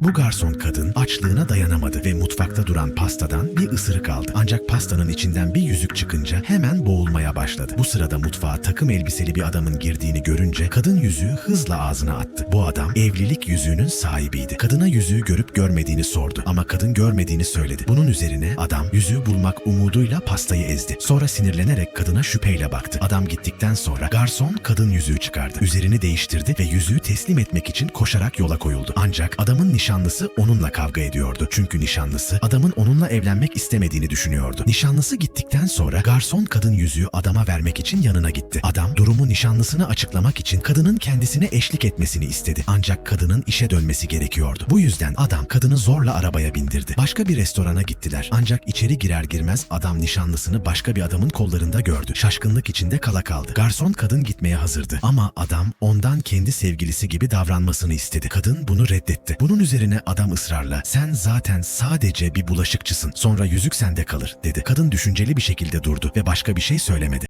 Bu garson kadın açlığına dayanamadı ve mutfakta duran pastadan bir ısırık aldı. Ancak pastanın içinden bir yüzük çıkınca hemen boğulmaya başladı. Bu sırada mutfağa takım elbiseli bir adamın girdiğini görünce kadın yüzüğü hızla ağzına attı. Bu adam evlilik yüzüğünün sahibiydi. Kadına yüzüğü görüp görmediğini sordu ama kadın görmediğini söyledi. Bunun üzerine adam yüzüğü bulmak umuduyla pastayı ezdi. Sonra sinirlenerek kadına şüpheyle baktı. Adam gittikten sonra garson kadın yüzüğü çıkardı. Üzerini değiştirdi ve yüzüğü teslim etmek için koşarak yola koyuldu. Ancak adamın nişanlısı onunla kavga ediyordu. Çünkü nişanlısı adamın onunla evlenmek istemediğini düşünüyordu. Nişanlısı gittikten sonra garson kadın yüzüğü adama vermek için yanına gitti. Adam durumu nişanlısına açıklamak için kadının kendisine eşlik etmesini istedi. Ancak kadının işe dönmesi gerekiyordu. Bu yüzden adam kadını zorla arabaya bindirdi. Başka bir restorana gittiler. Ancak içeri girer girmez adam nişanlısını başka bir adamın kollarında gördü. Şaşkınlık içinde kala kaldı. Garson kadın gitmeye hazırdı. Ama adam ondan kendi sevgilisi gibi davranmasını istedi. Kadın bunu reddetti. Bunun üzerine adam ısrarla sen zaten sadece bir bulaşıkçısın. Sonra yüzük sende kalır dedi. Kadın düşünceli bir şekilde durdu ve başka bir şey söylemedi.